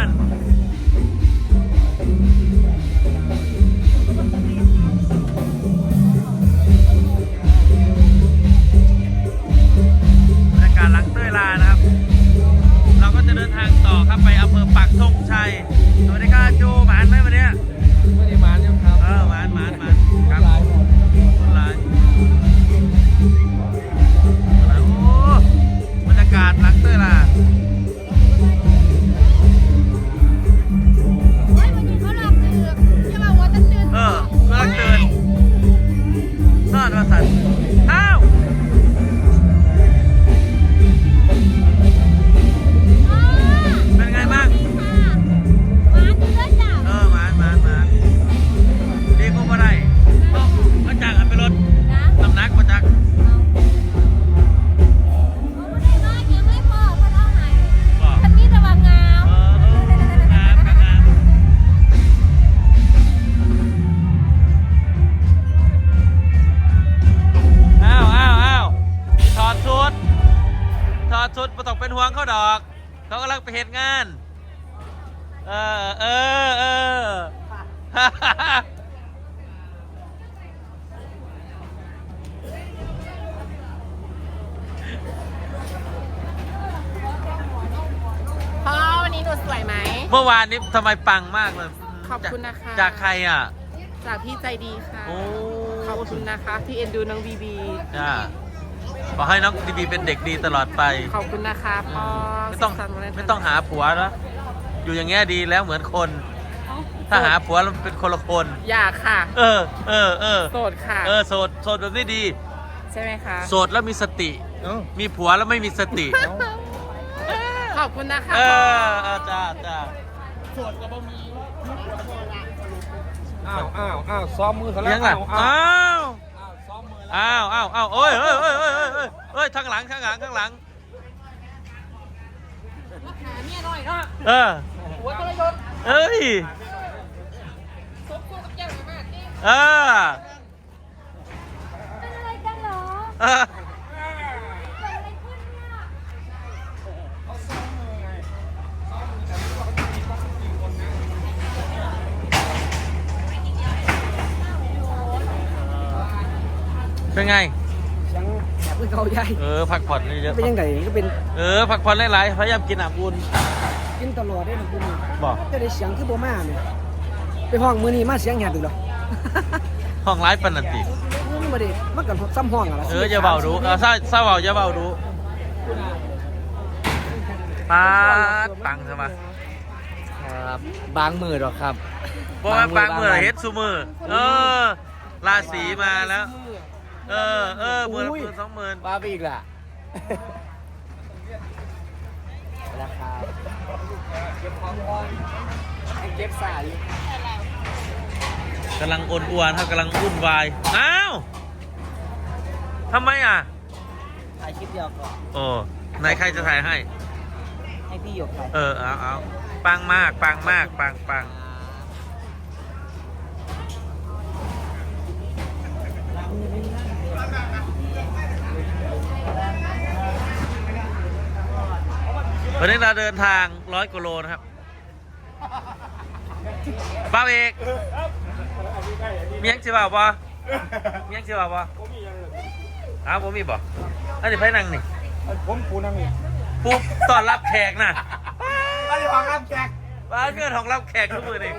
นั่นบรรยากาศหลังเต้ยลานะครับ เราก็จะเดินทางต่อครับไปอำเภอปากธงชัยสวัสดีครับจูหมานไหมวันนี้ เขากำลังไปเหตุงาน เออเออเออพ่อวันนี้หนูสวยไหม เมื่อวานนี้ทำไมปังมากเลยขอบคุณนะคะ จากใครอะ จากพี่ใจดีค่ะ โอ้ขอบคุณนะคะ ที่เอ็นดูน้องบีบี จ้า ขอให้น้องดีบีเป็นเด็กดีตลอดไป ขอบคุณนะคะพ่อไม่ต้องสุขสันต์วันวาเลนทน์ไม่ต้องหาผัวแล้ว อยู่อย่างเงี้ยดีแล้วเหมือนคนถ้าหาผัวแล้วมันเป็นคนละคน อยากค่ะ เออ เออ เออ โสดค่ะ เออโสดโสดแบบนี้ดี ใช่ไหมคะ โสดแล้วมีสติ เอ้ามีผัวแล้วไม่มีสติ ขอบคุณนะคะเอพ่ออเออจ้าจ้าอ้าวอ้าวอ้าวซ้อมมือเขาแล้เลี้วยงล่ะอ้าวอ้าวอ้าวอ้าวซ้อมมือแล้วอ้าวอ้าวอ้าวโอ้ยเฮ้ยเฮ้ยเฮ้ย เฮ้ยเฮ้ยเฮ้ยข้างหลังข้างหลังข้างหลังเออเอ้ยเออเป็นอะไรกันเหรอเออเกิดอะไรขึ้นเนี่ย เป็นไงยัง แบบเพื่อนเขาใหญ่เออพักผ่อนเยอะเป็นยังไงก็เป็นๆเออพักผ่อนหลายๆพยายามกินอาบอุ่น กินตลอดได้นะคุณบอกจะได้เสียงคือโบมาเนี่ยไปห้องมือนี้มาเสียงแหบอีกเหรอ ห้องร้ายปานนันตินี่มาดิมันกันซ้ำห้องอะล่ะเอออย่าเบาดูเออเศร้าเศร้าเบาอย่าเบาดูปาดปังใช่ไหมครับบางมือหรอกครับบอกว่าปังมือวันเฮ็ดซูมือเออราศีมาแล้ว เออเออหมื่นละหมื่นสองหมื่นว่าไปอีกล่ะราคาเก็บของก่อนให้เก็บสายกำลังอ้วนอวนๆครับกำลังวุ่นวายอ้าวทำไมอะถ่ายคลิปเดียวก่อนโอ้ไหนใครจะถ่ายให้ ให้พี่หยกถ่ายเออเอาเอาปังมากปังมากปังปัง วันนี้เราเดินทางร้อยกิโลนะครับบ้าวเอกเมียงสิบ่าวปะเมียงสิบ่าวปะอ้าวผมมีบ่อันนี้ไพ่นั่งนี่ผมปูนั่งนี่ปุ๊บต้อนรับแขกนะไม่ได้วางรับแขกบ้านเพื่อนของรับแขกทุกมือนี่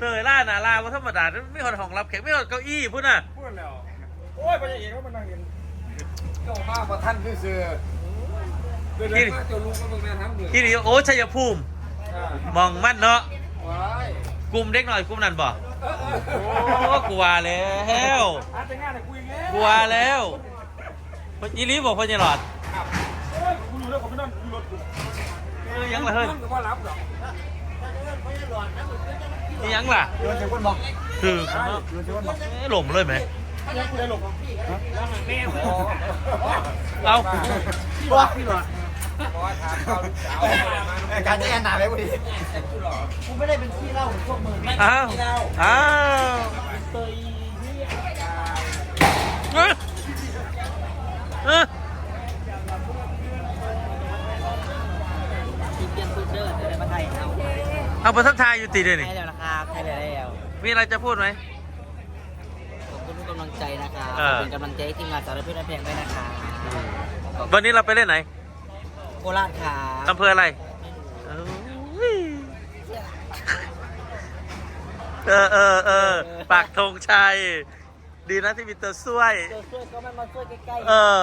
เตยล่าหนาลาว่าธรรมดาไม่คนของรับแขกไม่คนเก้าอี้พุ่นน่ะโอ้ยไปเองเขามานั่งเห็นเจ้ามาประท่านคือเสือ เดินมาเจ้าลุงก็มึงแม่ทั้งเดือที่นี่โอ้ชัยภูมิมองมั่นเนาะว้ายกลุ่มเด็กหน่อยกลุ่มนั้นบ่โอ้กลัวแล้วอาจจะง่ายแต่คุยไงกลัวแล้วอีลีบอกพ่อจะหลอดโอ้ยกูรู้แล้วผมไม่นั่งกูรถกูเออยังละเฮ้ยนั่งก็ว่ารับหรอกนี่ยังล่ะเดินเชฟคนบอกคือเดินเชฟคนบอกเอ๊ะหล่มเลยไหมยังกูได้หลบแม่ผมเอาว้าพี่หลอดถามเขาลูกสาวการจะแอนนาไปพอดีกูไม่ได้เป็นขี้เล่าเหมือนพวกมึงอ้าว อ้าวเอ้ยเอ้ยที่เปลี่ยเดินเดี๋ยวได้มาไทยเอาเอาประทับทายอยู่ตีเดียวนี่ใช่แล้วนะครับใช่แล้วมีอะไรจะพูดไหมขอบคุณทุกกำลังใจนะครับเป็นกำลังใจที่มงานสารพิษแพงด้วยนะคะวันนี้เราไปเล่นไหน คราชครับอำเภออะไรเออเออเออปากธงชัย ดีนะที่มีตัวช่วยเจอช่วยก็ไม่มาช่วยใกล้เออ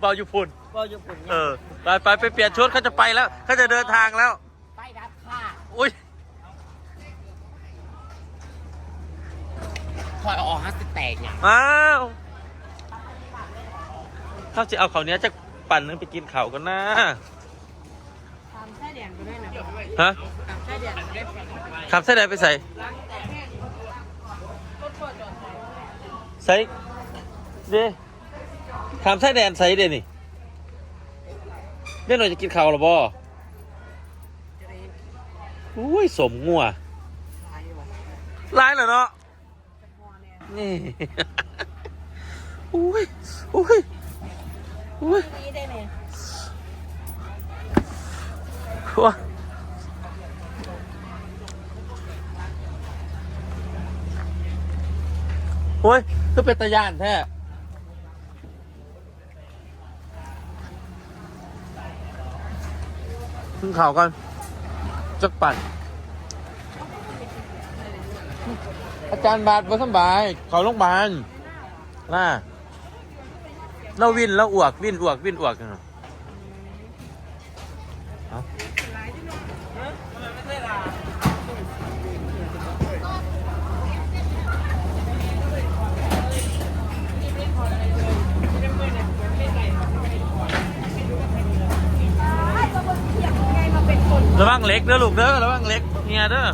เบาอยู่พุ่นๆก็อยู่ปุ่นเออไปไปไปเปลี่ยนชุดเขาจะไปแล้วเขาจะเดินทางแล้วไปดับค่ะอุ้ยคอยเอาออกฮัสแตกเนี่ยอ้าวเขาจะเอาเขาวเหนี้ยจะปั่นนึงไปกินเขาวกันนะตาม แดียนไปด้วยนะฮะตามแค่เดียขับเส้นไหนไปใส่ใส่เด้ถามไส้แดนใส่เด้นี่เด้หน่อยจะกินข้าวหรอบ่อุ้ยสมงัวร้ายเหรอเนาะนี่อุ้ยอุ้ยอุ้ย ว้าโอ้ยก็เป็นตะยานแท้ขึ้นเขากันจักปั่น อาจารย์บาทบ่สบาย เขาโรงพยาบาลน่าเราวินแล้วอวกวินอวกวินอวกกันเห ระวังเล็กเด้อลูกเด้อระวังเล็กเฮียเด้อ